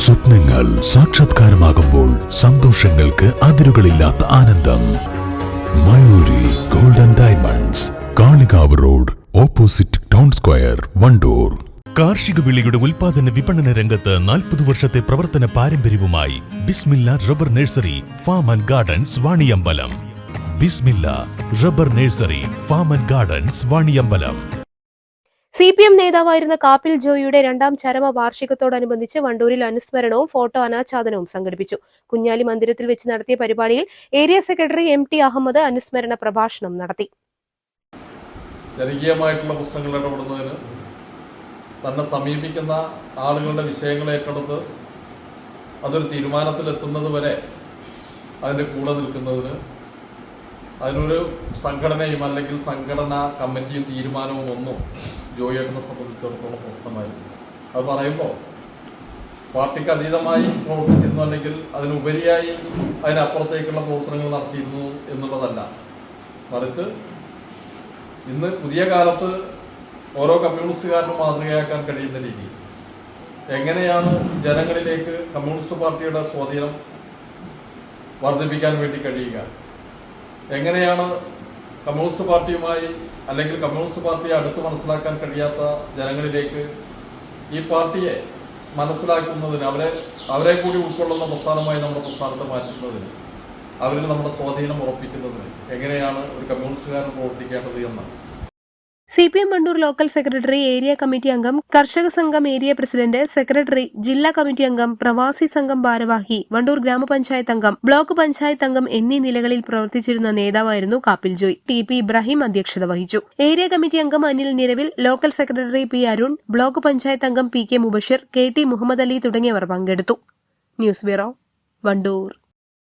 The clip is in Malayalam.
സ്വപ്നങ്ങൾ സാക്ഷാത്കാരമാകുമ്പോൾ സന്തോഷങ്ങൾക്ക് അതിരുകളില്ലാത്ത ആനന്ദം. Mayuri golden diamonds Kalikavu road opposite town square Wandoor. കാർഷിക വിളിയുടെ ഉൽപാദന വിപണന രംഗത്ത് നാൽപ്പത് വർഷത്തെ പ്രവർത്തന പാരമ്പര്യവുമായി Bismillah rubber nursery farm and gardens Vaniyambalam. Bismillah rubber nursery farm and gardens Vaniyambalam. C P M നേതാവായിരുന്ന കാപ്പിൽ ജോയിയുടെ രണ്ടാം ചരമ വാർഷികത്തോടനുബന്ധിച്ച് വണ്ടൂരിൽ അനുസ്മരണവും ഫോട്ടോ അനാച്ഛാദനവും സംഘടിപ്പിച്ചു. കുഞ്ഞാലി മന്ദിരത്തിൽ വെച്ച് നടത്തിയ പരിപാടിയിൽ area secretary M T Ahmed അനുസ്മരണ പ്രഭാഷണം നടത്തി. ജനകീയമായിട്ടുള്ള പ്രശ്നങ്ങൾ ഇടപെടുന്നതിന് തന്നെ സമീപിക്കുന്ന ആളുകളുടെ വിഷയങ്ങൾ ഏറ്റെടുത്ത് അതൊരു തീരുമാനത്തിലെത്തുന്നത് വരെ അതിന്റെ കൂടെ നിൽക്കുന്നതിന് അതിനൊരു സംഘടനയും അല്ലെങ്കിൽ സംഘടനാ കമ്മിറ്റിയും തീരുമാനവും ഒന്നും ജോയിയേട്ടനെ സംബന്ധിച്ചിടത്തോളം പ്രശ്നമായിരുന്നു അത് പറയുമ്പോൾ പാർട്ടിക്ക് അതീതമായി പ്രവർത്തിച്ചിരുന്നു അല്ലെങ്കിൽ അതിനുപരിയായി അതിനപ്പുറത്തേക്കുള്ള പ്രവർത്തനങ്ങൾ നടത്തിയിരുന്നു എന്നുള്ളതല്ല. മറിച്ച് ഇന്ന് പുതിയ കാലത്ത് ഓരോ കമ്മ്യൂണിസ്റ്റുകാരനും മാതൃകയാക്കാൻ കഴിയുന്ന രീതി. എങ്ങനെയാണ് ജനങ്ങളിലേക്ക് കമ്മ്യൂണിസ്റ്റ് പാർട്ടിയുടെ സ്വാധീനം വർദ്ധിപ്പിക്കാൻ വേണ്ടി കഴിയുക? എങ്ങനെയാണ് കമ്മ്യൂണിസ്റ്റ് പാർട്ടിയുമായി അല്ലെങ്കിൽ കമ്മ്യൂണിസ്റ്റ് പാർട്ടിയെ അടുത്ത് മനസ്സിലാക്കാൻ കഴിയാത്ത ജനങ്ങളിലേക്ക് ഈ പാർട്ടിയെ മനസ്സിലാക്കുന്നതിന് അവരെ അവരെ കൂടി ഉൾക്കൊള്ളുന്ന പ്രസ്ഥാനമായി നമ്മുടെ പ്രസ്ഥാനത്തെ മാറ്റുന്നതിന് അവരിൽ നമ്മുടെ സ്വാധീനം ഉറപ്പിക്കുന്നതിന് എങ്ങനെയാണ് ഒരു കമ്മ്യൂണിസ്റ്റുകാരൻ പ്രവർത്തിക്കേണ്ടത് എന്ന് C P M Wandoor local secretary area committee അംഗം കർഷക സംഘം ഏരിയ പ്രസിഡന്റ് സെക്രട്ടറി ജില്ലാ കമ്മിറ്റി അംഗം പ്രവാസി സംഘം ഭാരവാഹി വണ്ടൂർ ഗ്രാമപഞ്ചായത്ത് അംഗം ബ്ലോക്ക് പഞ്ചായത്ത് അംഗം എന്നീ നിലകളിൽ പ്രവർത്തിച്ചിരുന്ന നേതാവായിരുന്നു കാപ്പിൽ ജോയ്. ടി പി ഇബ്രാഹിം അധ്യക്ഷത വഹിച്ചു. ഏരിയ കമ്മിറ്റി അംഗം Anil Niravil local secretary P Arun block panchayat അംഗം P K Mubashir K T Muhammad Ali തുടങ്ങിയവർ പങ്കെടുത്തു. News bureau Wandoor.